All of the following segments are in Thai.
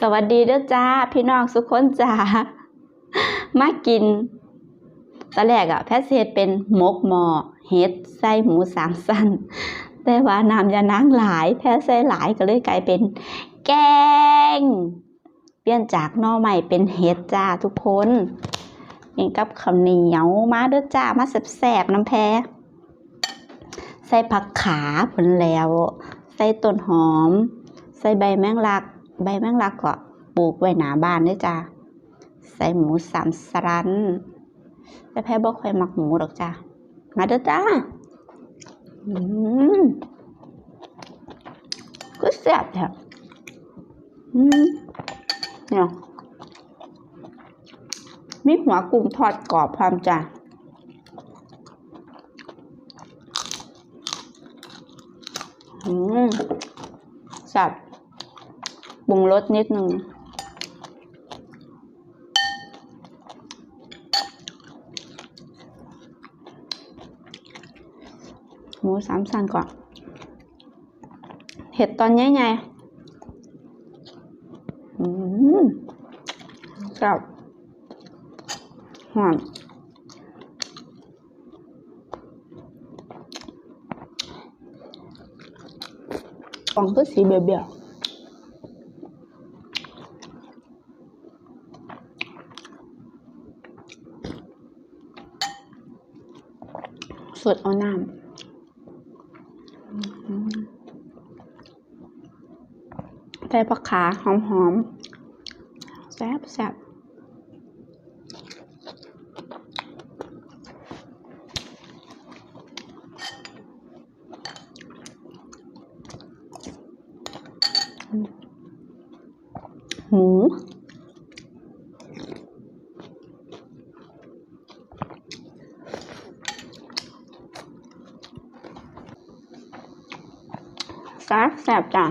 สวัสดีเด้อจ้า พี่น้องสุกคนจ้ามากินตอนแรกอะแพทย์เฮ็ดเป็นหมกหมอเฮ็ดไส้หมูสามสั้น แต่ว่าน้ำยานางหลาย แพทย์ใส่หลายก็เลยกลายเป็น แกง เปลี่ยนจากหน่อใหม่เป็นเฮ็ดจ้าทุกคนกินกับข้าวเหนียวมาเด้อจ้ามาแซ่บๆน้ำแพใส่ผักขาผลแล้ว ใส่ต้นหอม ใส่ใบแมงลัก ใบแมงลักก็ปลูกไว้หน้าบ้านด้วยจ้าใส่หมูสามสันแต่แพ้บอกค่อยมักหมูหรอกจ้ามาเด้อจ้าอืมก็แซ่บแท้อืมเนี่ยมีหัวกุ้งทอดกรอบพร้อมจ้าอืมแซ่บ ปรุงรสนิดนึงหมูสามสันก่อนเห็ดตอนใหญ่ๆอืมกับหอมฟองก็สีเบียวๆ สดเอาน้ำใส่ผักขาหอมๆแซ่บแซ่บหมู แซ่บแซ่บจ้ะ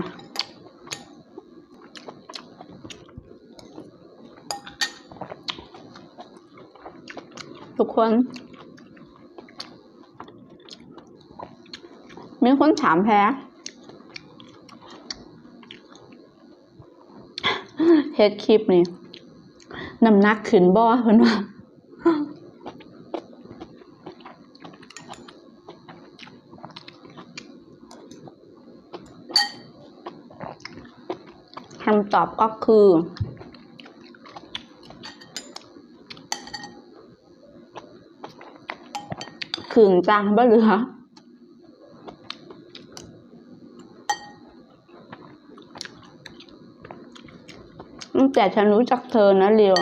ทุกคน มีคนถามแพ้เฮ็ดคลิปนี่น้ำหนักขึ้นบ่เพิ่นว่า คำตอบก็คือ ขึงจังบ่เหลือตั้งแต่ฉันรู้จักเธอนะเรียว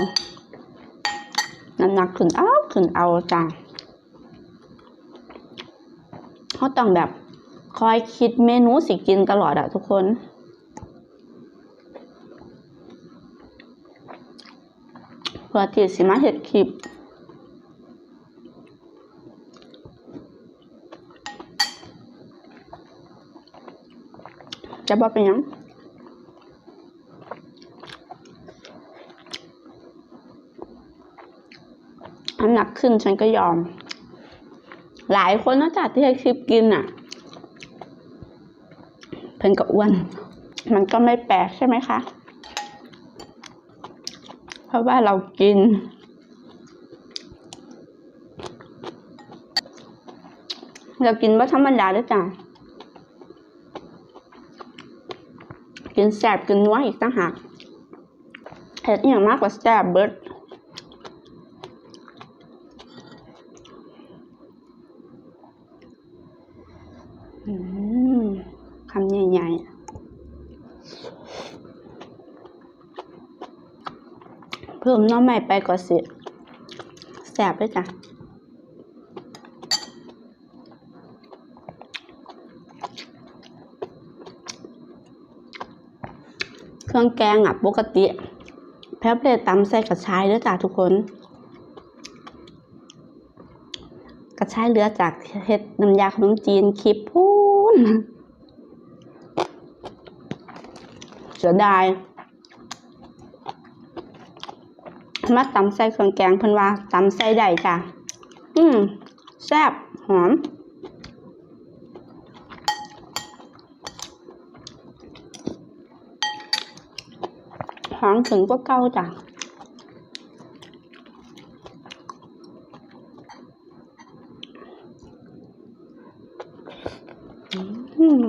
น้ำหนักขึ้นเอาขึ้นเอาจ้ะเขาต้องแบบคอยคิดเมนูสิกินตลอดอะทุกคน เพื่อที่สิมาเห็ดคลิปจะบอกเป็นยังน้ำหนักขึ้นฉันก็ยอม หลายคนนอกจากที่ให้คลิปกินอะ เพิ่นก็อ้วน มันก็ไม่แปลกใช่ไหมคะ ราะว่าเรากิน เรากินว่าธรรมดาด้วยจ้ะกินแสบกินนัวอีกต่างหากเห็ดอย่างมากกว่าแสบเบิร์ดคำใหญ่ๆ เพิ่มน้องใหม่ไปก็สิแสบด้วยจ้ะเครื่องแกงอะปกติ แพ้เพลตตำใส่กระชายด้อจ้าทุกคน กระชายเหลือจากเฮ็ดน้ำยาขนมจีนคลิปพูนเสียดาย มาตำใส่เครื่องแกงเพิ่นว่าตำใส่ได้จ้ะ อืมแซ่บหอม หองถึงก็เก้าจ้ะอืม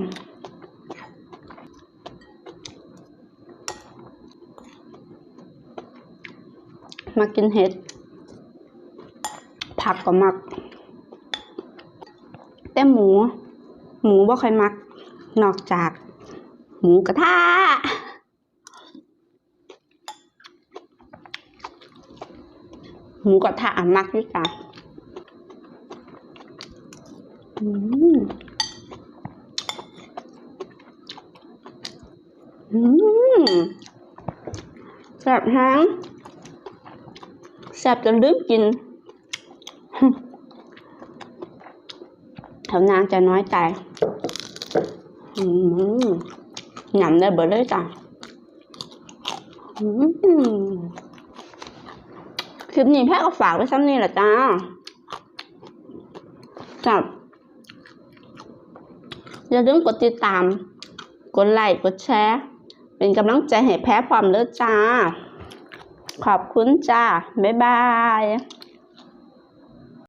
มากินเห็ด ผักก็มัก แต่หมู หมูบ่ค่อยมัก นอกจาก หมูกระทะหมูกระทะอะมักอยู่จ้ะอืมอืมแซ่บแฮง แซ่บจนลืมกินแถวนางจะน้อยใจหยำได้เบิดเลยจ้ะคลิปนี้แพ้ก็ฝากไว้ซ้ำนี่แหละจ้าจับอย่าลืมกดติดตาม กดไลค์ กดแชร์ เป็นกำลังใจให้แพ้พร้อมเด้อจ้า ขอบคุณจ้า บ๊ายบาย